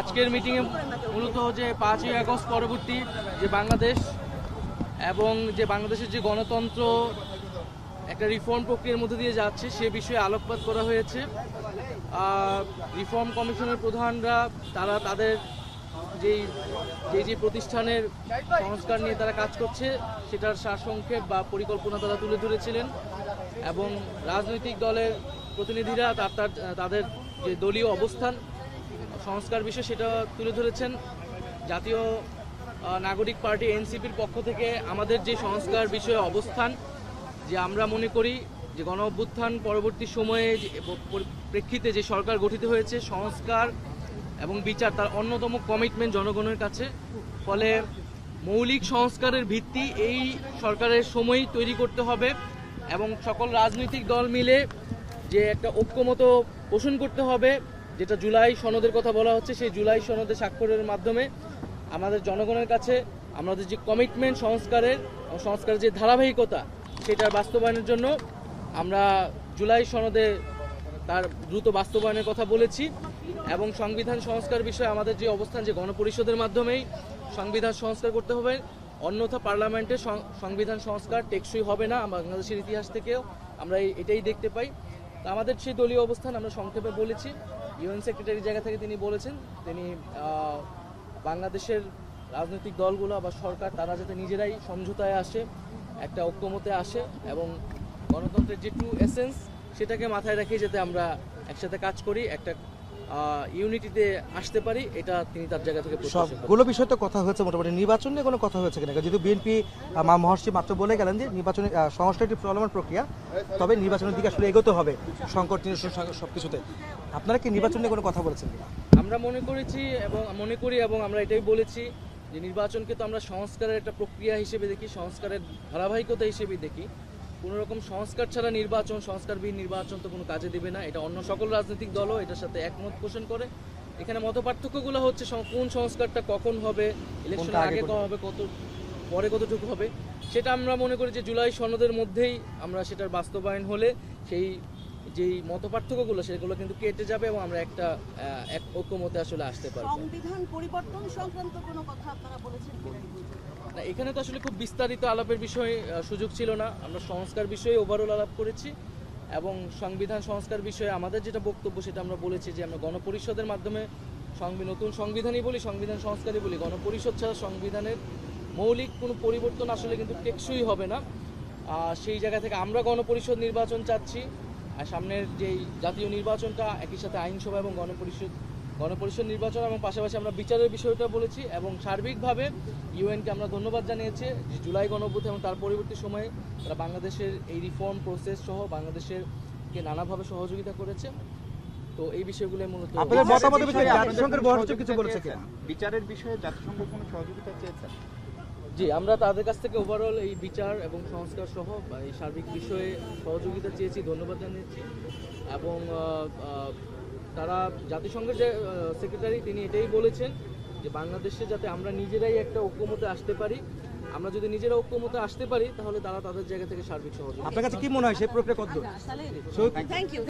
আজকের মিটিংয়ে মূলত যে পাঁচই আগস্ট পরবর্তী যে বাংলাদেশ এবং যে বাংলাদেশের যে গণতন্ত্র একটা রিফর্ম প্রক্রিয়ার মধ্যে দিয়ে যাচ্ছে, সে বিষয়ে আলোকপাত করা হয়েছে। রিফর্ম কমিশনের প্রধানরা, তারা তাদের যেই যে যে প্রতিষ্ঠানের সংস্কার নিয়ে তারা কাজ করছে, সেটার সারসংক্ষেপ বা পরিকল্পনা তারা তুলে ধরেছিলেন এবং রাজনৈতিক দলের প্রতিনিধিরা তার, তাদের যে দলীয় অবস্থান সংস্কার বিষয় সেটা তুলে ধরেছেন জাতীয় নাগরিক পার্টি এনসিপির পক্ষ থেকে আমাদের যে সংস্কার বিষয়ে অবস্থান, যে আমরা মনে করি যে গণ অভ্যুত্থান পরবর্তী সময়ে প্রেক্ষিতে যে সরকার গঠিত হয়েছে, সংস্কার এবং বিচার তার অন্যতম কমিটমেন্ট জনগণের কাছে। ফলে মৌলিক সংস্কারের ভিত্তি এই সরকারের সময়ই তৈরি করতে হবে এবং সকল রাজনৈতিক দল মিলে যে একটা ঐক্যমত পোষণ করতে হবে। যেটা জুলাই সনদের কথা বলা হচ্ছে, সেই জুলাই সনদে স্বাক্ষরের মাধ্যমে আমাদের জনগণের কাছে আমাদের যে কমিটমেন্ট সংস্কারের সংস্কারের যে ধারাবাহিকতা সেটার বাস্তবায়নের জন্য আমরা জুলাই সনদে তার দ্রুত বাস্তবায়নের কথা বলেছি এবং সংবিধান সংস্কার বিষয়ে আমাদের যে অবস্থান, যে গণপরিষদের মাধ্যমেই সংবিধান সংস্কার করতে হবে। অন্যথা পার্লামেন্টে সংবিধান সংস্কার টেকসই হবে না, বাংলাদেশের ইতিহাস থেকেও আমরা এটাই দেখতে পাই। আমাদের সেই দলীয় অবস্থান আমরা সংক্ষেপে বলেছি। ইউএন সেক্রেটারি জায়গা থেকে তিনি বলেছেন, তিনি বাংলাদেশের রাজনৈতিক দলগুলো বা সরকার, তারা যাতে নিজেরাই সমঝোতায় আসে, একটা ঐক্যমতে আসে এবং গণতন্ত্রের যে টু এসেন্স সেটাকে মাথায় রেখে যাতে আমরা একসাথে কাজ করি, একটা ইউনিটিতে আসতে পারি এটা তিনি তার জায়গা থেকে সবগুলো বিষয় তো কথা হয়েছে মোটামুটি। নির্বাচন নিয়ে কোনো কথা হয়েছে কিনা? যেহেতু বিএনপি মা মহর্ষি মাত্র বলে গেলেন যে নির্বাচনে সংস্কার একটি চলমান প্রক্রিয়া তবে নির্বাচনের দিকে আসলে এগোতে হবে সংকট নিরসন সব কিছুতে আপনারা কি নির্বাচন নিয়ে কোনো কথা বলেছেন আমরা মনে করেছি এবং মনে করি এবং আমরা এটাই বলেছি যে নির্বাচনকে তো আমরা সংস্কারের একটা প্রক্রিয়া হিসেবে দেখি সংস্কারের ধারাবাহিকতা হিসেবে দেখি। কোনো রকম সংস্কার ছাড়া নির্বাচন সংস্কারবিহীন নির্বাচন তো কোনো কাজে দেবে না। এটা অন্য সকল রাজনৈতিক দলও এটার সাথে একমত পোষণ করে। এখানে মত পার্থক্যগুলো হচ্ছে কোন সংস্কারটা কখন হবে ইলেকশন আগে আগে কখন হবে কত পরে কতটুকু হবে সেটা আমরা মনে করি যে জুলাই সনদের মধ্যেই আমরা সেটার বাস্তবায়ন হলে সেই যেই মত পার্থক্যগুলো সেগুলো কিন্তু কেটে যাবে এবং আমরা একটা এক ঐক্যমতে আসলে আসতে পারব। সংবিধান পরিবর্তন সংক্রান্ত কোনো কথা আপনারা বলেছেন? না এখানে তো আসলে খুব বিস্তারিত আলাপের বিষয়ে সুযোগ ছিল না। আমরা সংস্কার বিষয়ে ওভারঅল আলাপ করেছি এবং সংবিধান সংস্কার বিষয়ে আমাদের যেটা বক্তব্য সেটা আমরা বলেছি যে আমরা গণপরিষদের মাধ্যমে নতুন সংবিধানই বলি সংবিধান সংস্কারই বলি। গণপরিষদ ছাড়া সংবিধানের মৌলিক কোনো পরিবর্তন আসলে কিন্তু টেকসই হবে না। সেই জায়গা থেকে আমরা গণপরিষদ নির্বাচন চাচ্ছি। আর সামনের যেই জাতীয় নির্বাচনটা একই সাথে আইনসভা এবং গণপরিষদ গণপরিষদ নির্বাচন এবং পাশাপাশি আমরা বিচারের বিষয়টা বলেছি এবং সার্বিকভাবে ইউএনকে আমরা ধন্যবাদ জানিয়েছি যে জুলাই গণঅভ্যুত্থান এবং তার পরবর্তী সময়ে তারা বাংলাদেশের এই রিফর্ম প্রসেস সহ বাংলাদেশের কে নানাভাবে সহযোগিতা করেছে তো এই বিষয়গুলো মূলত আপনাদের মতামতের বিষয়ে জাতিসংঘের আপনাদের কিছু বলেছে? বিচারের বিষয়ে জাতিসংঘ কোনো সহযোগিতা চেয়েছেন জি আমরা তাদের কাছ থেকে ওভারঅল এই বিচার এবং সংস্কার সহ বা এই সার্বিক বিষয়ে সহযোগিতা চেয়েছি ধন্যবাদ জানিয়েছি। এবং তারা জাতিসংঘের যে সেক্রেটারি তিনি এটাই বলেছেন যে বাংলাদেশে যাতে আমরা নিজেরাই একটা ঐক্যমতে আসতে পারি। আমরা যদি নিজেরা ঐক্যমতে আসতে পারি তাহলে তারা তাদের জায়গা থেকে সার্বিক সহযোগিতা আপনার কাছে কি মনে হয়? সেই প্রক্রিয়া কত থ্যাংক ইউ